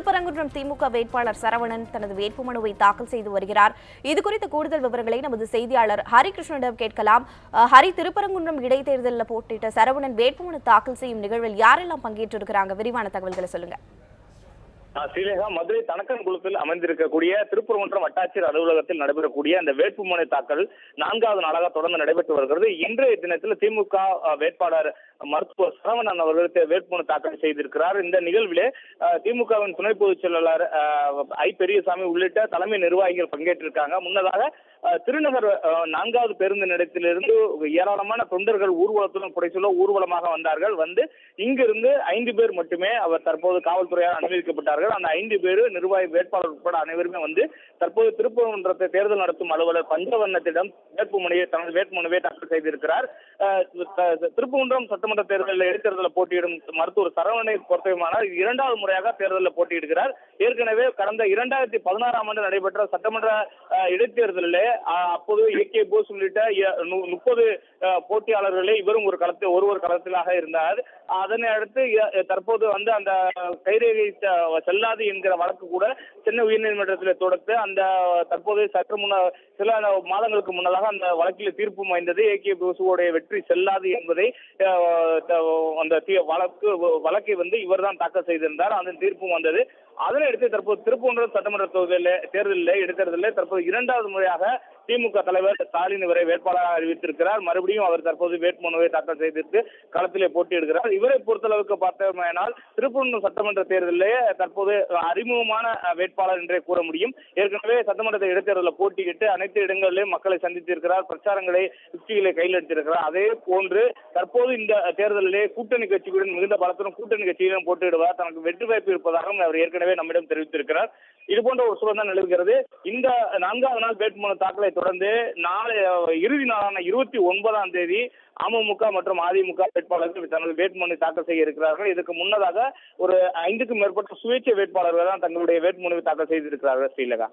திருப்பரங்குன்றம் திமுக வேட்பாளர் சரவணன் தனது வேட்புமனுவை தாக்கல் செய்து வருகிறார். இது குறித்த கூடுதல் விவரங்களை நமது செய்தியாளர் ஹரிகிருஷ்ணனிடம் கேட்கலாம். ஹரி திருப்பரங்குன்றம் இடைத்தேர்தலில் போட்டியிட்ட சரவணன் வேட்புமனு தாக்கல் செய்யும் நிகழ்வில் யாரெல்லாம் பங்கேற்றிருக்கிறாங்க? விரிவான தகவல்களை சொல்லுங்க. ஸ்ரீலேகா மதுரை தனக்கன் குளத்தில் அமைந்திருக்கக்கூடிய திருப்பூர் மன்றம் வட்டாட்சியர் அலுவலகத்தில் நடைபெறக்கூடிய அந்த வேட்புமனு தாக்கல் நான்காவது நாளாக தொடர்ந்து நடைபெற்று வருகிறது. இன்றைய தினத்தில் திமுக வேட்பாளர் மருத்துவர் சரவணன் அவர்கள் வேட்புமனு தாக்கல் செய்திருக்கிறார். இந்த நிகழ்விலே திமுகவின் துணை பொதுச் செயலாளர் ஐ பெரியசாமி உள்ளிட்ட தலைமை நிர்வாகிகள் பங்கேற்றிருக்காங்க. முன்னதாக திருநகர் நான்காவது பேருந்து நிலையத்திலிருந்து ஏராளமான தொண்டர்கள் ஊர்வலத்துடன் புடைசூழ ஊர்வலமாக வந்தார்கள். வந்து இங்கிருந்து ஐந்து பேர் மட்டுமே அவர் தற்போது காவல்துறையால் அனுமதிக்கப்பட்டார்கள். அந்த ஐந்து பேர் நிர்வாகி வேட்பாளர் உட்பட அனைவருமே வந்து தற்போது திருப்பரங்குன்றத்தை தேர்தல் நடத்தும் அலுவலர் பஞ்சவர்ணத்திடம் வேட்புமனுவை தனது வேட்புமனுவை தாக்கல் செய்திருக்கிறார். திருப்பூன்றம் சட்டமன்ற தேர்தலில் இடைத்தேர்தலில் போட்டியிடும் மருத்துவர் சரவணனை பொறுத்தவரைமானால் இரண்டாவது முறையாக தேர்தலில் போட்டியிடுகிறார். ஏற்கனவே கடந்த இரண்டாயிரத்தி பதினாறாம் ஆண்டு நடைபெற்ற சட்டமன்ற இடைத்தேர்தலில் இடைத்தேர்தலிலே அப்போது ஏ கே போஸ் உள்ளிட்ட முப்பது போட்டியாளர்களே இவரும் ஒரு களத்தில் ஒருவர் களத்திலாக இருந்தார். அதனை அடுத்து தற்போது வந்து அந்த கைரேகை செல்லாது என்கிற வழக்கு கூட சென்னை உயர்நீதிமன்றத்தில் தொடுத்து அந்த தற்போது சற்று முன்ன சில மாதங்களுக்கு முன்னதாக அந்த வழக்கில் தீர்ப்பு வாய்ந்தது ஏ கே போசுவோடைய வெற்றி செல்லாது என்பதை அந்த தீ- வழக்கு வழக்கை வந்து இவர்தான் தாக்கல் செய்திருந்தார். அந்த தீர்ப்பும் வந்தது. அதனை அடுத்து தற்போது திருப்பூர் சட்டமன்ற தொகுதியில் தேர்தலில் இடைத்தேர்தலில் தற்போது இரண்டாவது முறையாக திமுக தலைவர் ஸ்டாலின் இவரை வேட்பாளராக அறிவித்திருக்கிறார். மறுபடியும் அவர் தற்போது வேட்புமனுவை தாக்கல் செய்திருக்கு களத்திலே போட்டியிடுகிறார். இவரை பொறுத்தளவுக்கு பார்த்தோமேனால் திருப்பூர் சட்டமன்ற தேர்தலிலே தற்போது அறிமுகமான வேட்பாளர் என்றே கூற முடியும். ஏற்கனவே சட்டமன்ற இடைத்தேர்தலில் போட்டியிட்டு அனைத்து இடங்களிலும் மக்களை சந்தித்திருக்கிறார். பிரச்சாரங்களை யுக்திகளை கையில் எடுத்திருக்கிறார். அதே போன்று தற்போது இந்த தேர்தலிலே கூட்டணி கட்சிகளுடன் மிகுந்த பலத்துடன் கூட்டணி கட்சியிலும் போட்டியிடுவார். தனக்கு வெற்றி வாய்ப்பு இருப்பதாகவும் அவர் ஏற்கனவே நம்மிடம் தெரிவித்திருக்கிறார். இது போன்ற ஒரு சூழல் தான் நிலவுகிறது. இந்த நான்காவது நாள் வேட்புமனு தாக்கலை தொடர்ந்து நாளை இறுதி நாளான இருபத்தி ஒன்பதாம் தேதி அமமுக மற்றும் அதிமுக வேட்பாளர்கள் தனது வேட்புமனு தாக்கல் செய்ய இருக்கிறார்கள். இதுக்கு முன்னதாக ஒரு ஐந்துக்கும் மேற்பட்ட சுயேட்சை வேட்பாளர்கள் தான் தங்களுடைய வேட்புமனுவை தாக்கல் செய்திருக்கிறார்கள் ஸ்ரீலகா